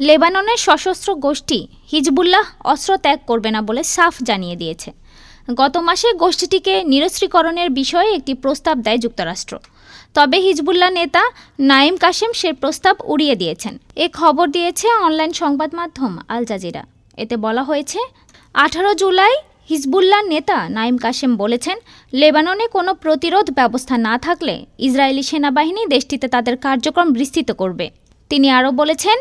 লেবাননের সশস্ত্র গোষ্ঠী হিজবুল্লাহ অস্ত্র ত্যাগ করবে না বলে সাফ জানিয়ে দিয়েছে। গত মাসে গোষ্ঠীটিকে নিরস্ত্রীকরণের বিষয়ে একটি প্রস্তাব দেয় যুক্তরাষ্ট্র। তবে হিজবুল্লাহ নেতা নাইম কাশেম সে প্রস্তাব উড়িয়ে দিয়েছেন। এ খবর দিয়েছে অনলাইন সংবাদ মাধ্যম আল জাজিরা। এতে বলা হয়েছে, আঠারো জুলাই হিজবুল্লাহ নেতা নাইম কাশেম বলেছেন, লেবাননে কোনো প্রতিরোধ ব্যবস্থা না থাকলে ইসরায়েলি সেনাবাহিনী দেশটিতে তাদের কার্যক্রম বিস্তৃত করবে। তিনি আরও বলেছেন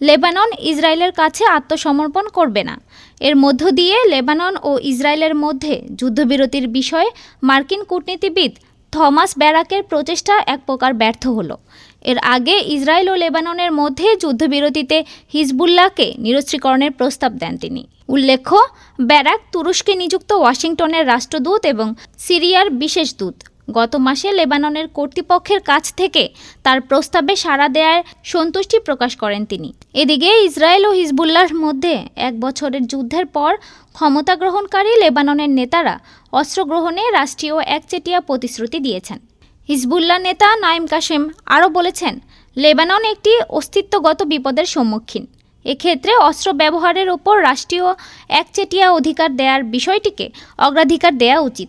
লেবানন ইসরায়েলের কাছে আত্মসমর্পণ করবে না। এর মধ্য দিয়ে লেবানন ও ইসরায়েলের মধ্যে যুদ্ধবিরতির বিষয়ে মার্কিন কূটনীতিবিদ থমাস ব্যারাকের প্রচেষ্টা এক প্রকার ব্যর্থ হলো। এর আগে ইসরায়েল ও লেবাননের মধ্যে যুদ্ধবিরতিতে হিজবুল্লাহকে নিরস্ত্রীকরণের প্রস্তাব দেন তিনি। উল্লেখ্য, ব্যারাক তুরস্কে নিযুক্ত ওয়াশিংটনের রাষ্ট্রদূত এবং সিরিয়ার বিশেষ দূত। গত মাসে লেবাননের কর্তৃপক্ষের কাছ থেকে তার প্রস্তাবে সাড়া দেয়ার সন্তুষ্টি প্রকাশ করেন তিনি। এদিকে ইসরায়েল ও হিজবুল্লাহর মধ্যে এক বছরের যুদ্ধের পর ক্ষমতা গ্রহণকারী লেবাননের নেতারা অস্ত্র গ্রহণে রাষ্ট্রীয় একচেটিয়া প্রতিশ্রুতি দিয়েছেন। হিজবুল্লাহ নেতা নাইম কাশেম আরও বলেছেন, লেবানন একটি অস্তিত্বগত বিপদের সম্মুখীন। এক্ষেত্রে অস্ত্র ব্যবহারের ওপর রাষ্ট্রীয় একচেটিয়া অধিকার দেয়ার বিষয়টিকে অগ্রাধিকার দেওয়া উচিত।